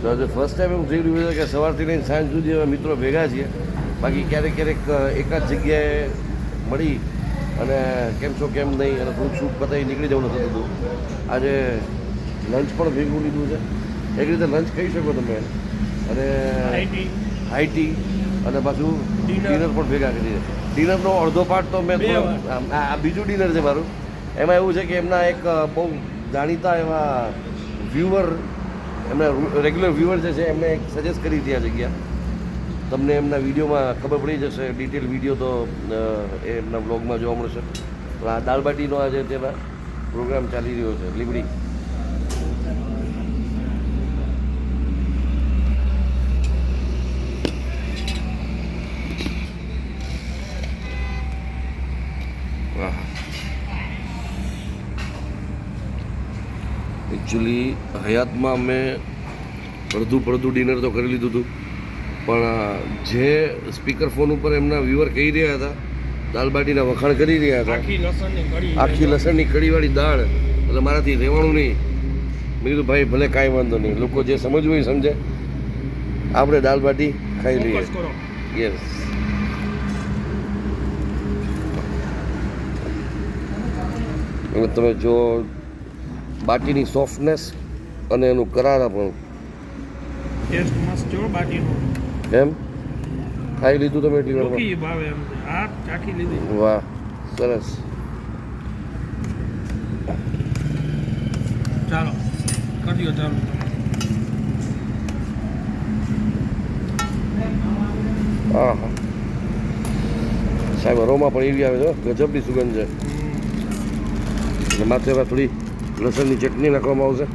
તો આજે first time એવું થઈ રહ્યું છે કે સવારથી લઈને સાંજ સુધી અમે મિત્રો ભેગા છીએ. બાકી ક્યારેક ક્યારેક એકાદ જગ્યાએ મળી અને કેમ છો કેમ નહીં અને થોડુંક શૂટ પતાવી નીકળી જવાનું થતું. હતું આજે લંચ પણ ભેગું લીધું છે. એક રીતે લંચ કહી શકો તમે અને હાઈટી અને પાછું ડિનર પણ ભેગા કરી છે. ડિનરનો અડધો પાર્ટ તો મેં આ બીજું ડિનર છે મારું. એમાં એવું છે કે એમના એક બહુ જાણીતા એવા વ્યુઅર એમના રેગ્યુલર વ્યુઅર જે છે એમને સજેસ્ટ કરી હતી આ જગ્યા. તમને એમના વિડીયોમાં ખબર પડી જશે ડિટેલ વીડિયો તો એમના બ્લોગમાં જોવા મળશે. તો આ દાલબાટીનો આજે તેના પ્રોગ્રામ ચાલી રહ્યો છે લીમડી વાહ એકચ્યુઅલી હયાતમાં મેં અડધું પડધું ડિનર તો કરી લીધું હતું. પણ જે સ્પીકર ફોન ઉપર એમના વ્યુઅર કહી રહ્યા હતા દાલબાટીના વખાણ કરી રહ્યા હતા આખી લસણની કડીવાળી દાળ એટલે મારાથી રહેવાનું નહીં. મેં કીધું ભાઈ ભલે કાંઈ વાંધો નહીં લોકો જે સમજવું એ સમજે. આપણે દાલબાટી ખાઈ લઈએ. યસ તમે જો બાટીની સોફ્ટનેસ અને એનું કરારા પણ. ટેસ્ટ મસ્ત જો બાટીનો. એમ? ખાઈ લીધું તમે એટલી વારમાં? વાહ સરસ. ચાલો કરજો ચાલો. હા હા સાહેબ અરોમાં પણ એવી આવે છે ગજબની સુગંધ છે. માથે થોડી લસણની ચટણી નાખવામાં આવશે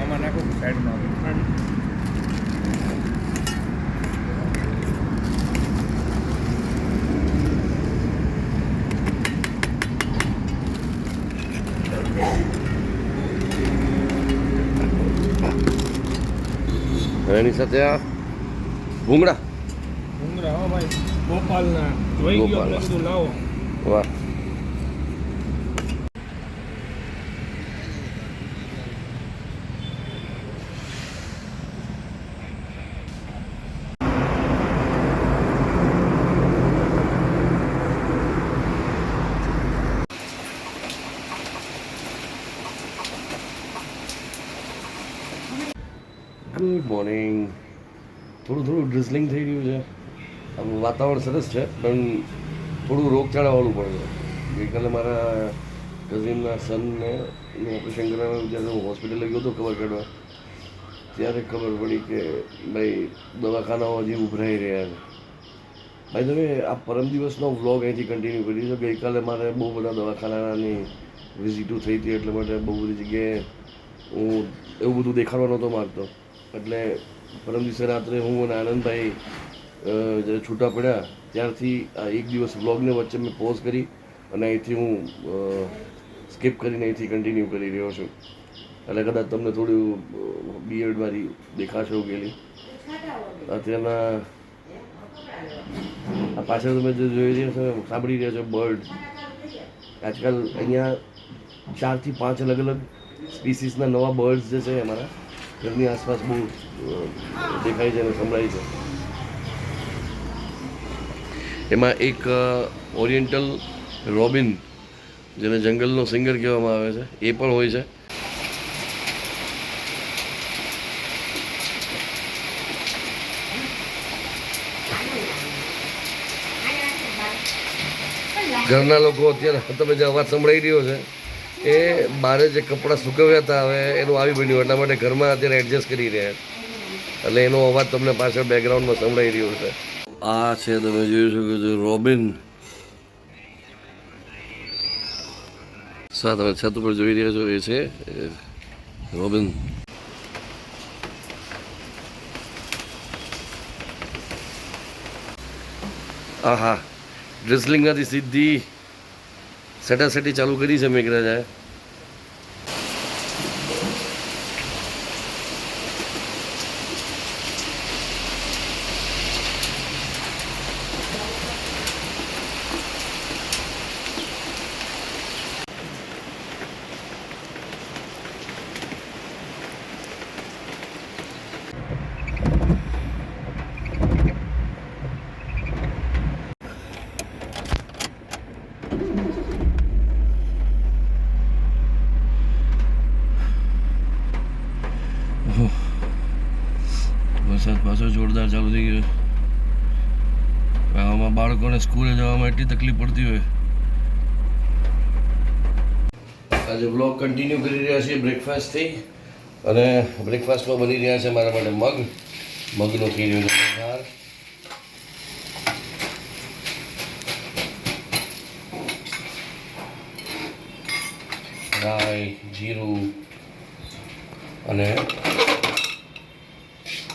આમાં નાખો સાઈડમાં અને એની સાથે આ ભૂંગળા. ભૂંગળા હો ભાઈ. ગોપાલના. જોઈ ગયો. લાવો. વાહ. ગુડ મોર્નિંગ થોડું થોડું ડ્રિઝલિંગ થઈ રહ્યું છે. આમ વાતાવરણ સરસ છે, પણ થોડું રોગચાળાવાળું પણ છે. ગઈકાલે મારા કઝિનના સનને ઓપરેશન કરાવવાનું જ્યારે હું હોસ્પિટલે ગયો હતો ખબર કાઢવા ત્યારે ખબર પડી કે ભાઈ દવાખાનાઓ હજી ઉભરાઈ રહ્યા છે. ભાઈ તમે આ પરમ દિવસનો વ્લોગ અહીંથી કન્ટિન્યુ કરી છે. ગઈકાલે મારે બહુ બધા દવાખાનાની વિઝિટો થઈ હતી, એટલે માટે બહુ બધી જગ્યાએ હું એવું બધું દેખાડવા નહોતો માગતો. એટલે પરમ દિવસે રાત્રે હું અને આનંદભાઈ જ્યારે છૂટા પડ્યા ત્યારથી આ એક દિવસ વ્લોગને વચ્ચે મેં પોઝ કરી અને અહીંથી હું સ્કીપ કરીને અહીંથી કન્ટિન્યુ કરી રહ્યો છું. એટલે કદાચ તમને થોડું બીએડ મારી દેખાશે ઉગેલી અત્યારના આ પાછળ તમે જે જોઈ રહ્યા છો સાંભળી રહ્યા છો બર્ડ આજકાલ અહીંયા ચારથી પાંચ અલગ અલગ સ્પીસીસના નવા બર્ડ્સ જે છે અમારા ઘરની આસપાસ બહુ દેખાય છે અને સંભળાય છે. એમાં એક ઓરિએન્ટલ રોબિન, જેને જંગલનો સિંગર કહેવામાં આવે છે, એ પણ હોય છે. ઘરના લોકો અત્યારે તમે જે અવાજ સંભળાઈ રહ્યો છે. એ બારે જે કપડાં સુકવ્યા હતા, હવે એનું આવી બન્યું, એટલા માટે ઘરમાં અત્યારે એડજસ્ટ કરી રહ્યા એટલે એનો અવાજ તમને પાછળ બેકગ્રાઉન્ડમાં સંભળાઈ રહ્યો છે. આ છે તમે જોઈ શકો છો, રોબિન. સા તમે છત ઉપર જોઈ રહ્યા છો, એ છે રોબિન. આહા, ડ્રેસલિંગમાંથી સીધી સેટાસેટી ચાલુ કરી છે મેઘરાજાએ. વરસાદ પાછો જોરદાર ચાલુ થઈ ગયો આમાં બાળકોને સ્કૂલે જવામાં એટલી તકલીફ પડતી હોય. આજે બ્લોગ કન્ટિન્યુ કરી રહ્યા છીએ બ્રેકફાસ્ટથી અને બ્રેકફાસ્ટમાં બની રહ્યા છે મારા માટે મગ. મગનો ખીર વઘાર રાઈ, જીરું અને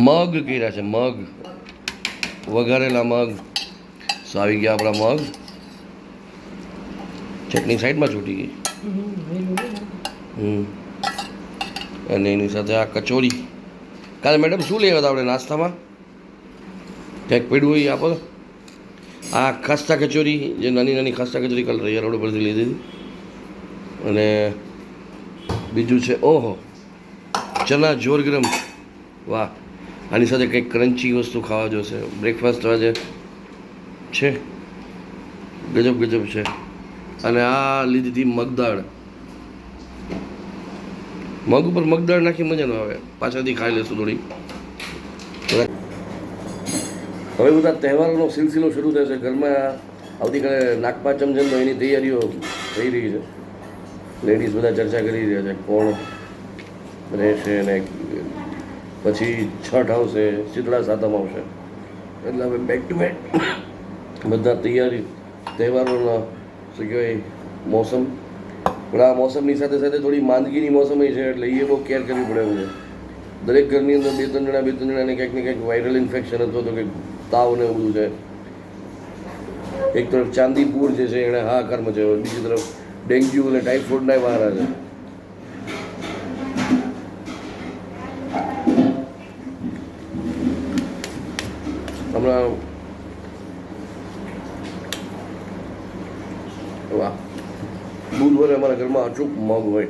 મગ કર્યા છે, મગ. વઘારેલા મગ. સો આવી ગયા આપણા મગ? ચટણી સાઈડમાં છૂટી ગઈ. હમ. અને એની સાથે આ કચોરી. કાલે મેડમ શું લેવા હતા આપણે નાસ્તામાં? ક્યાંક પડ્યું હોય આપો આ ખસ્તા કચોરી, જે નાની નાની ખસ્તા કચોરી કાલે રૈયા રોડ પરથી લીધી હતી. અને બીજું છે, ઓહો, ચના જોર ગરમ વાહ. આની સાથે કંઈક ક્રન્ચી વસ્તુ ખાવા જોશે. બ્રેકફાસ્ટ આજે છે. ગજબ ગજબ છે. અને આ લીધી હતી મગદાળ મગ ઉપર મગદાળ નાખી મજા ન આવે. પાછળથી ખાઈ લેશું થોડી. હવે બધા તહેવારોનો સિલસિલો શરૂ થશે ઘરમાં આવતીકાલે નાગપાંચમ તો એની તૈયારીઓ થઈ રહી છે. લેડીઝ બધા ચર્ચા કરી રહ્યા છે કોણ રહેશે ને પછી છઠ આવશે શીતળા સાતમ આવશે. એટલે હવે બેક ટુ બેક બધા તૈયારી, તહેવારોના શું કહેવાય, મોસમ. પણ આ મોસમની સાથે સાથે થોડી માંદગીની મોસમ છે, એટલે એ બહુ કેર કરવી પડે એવું છે દરેક ઘરની અંદર બે ત્રણ જણા, બે ત્રણ જણાને ક્યાંક ને કંઈક વાયરલ ઇન્ફેક્શન અથવા તો કંઈક તાવ ને એવું બધું છે. એક તરફ ચાંદીપુર જે છે, એણે હાહાકાર મચાવ્યો બીજી તરફ ડેન્ગ્યુ અને ટાઇફોઇડના વાહરા છે. હમણાં વાહ. બુધવારે અમારા ઘરમાં અચૂક મગ હોય.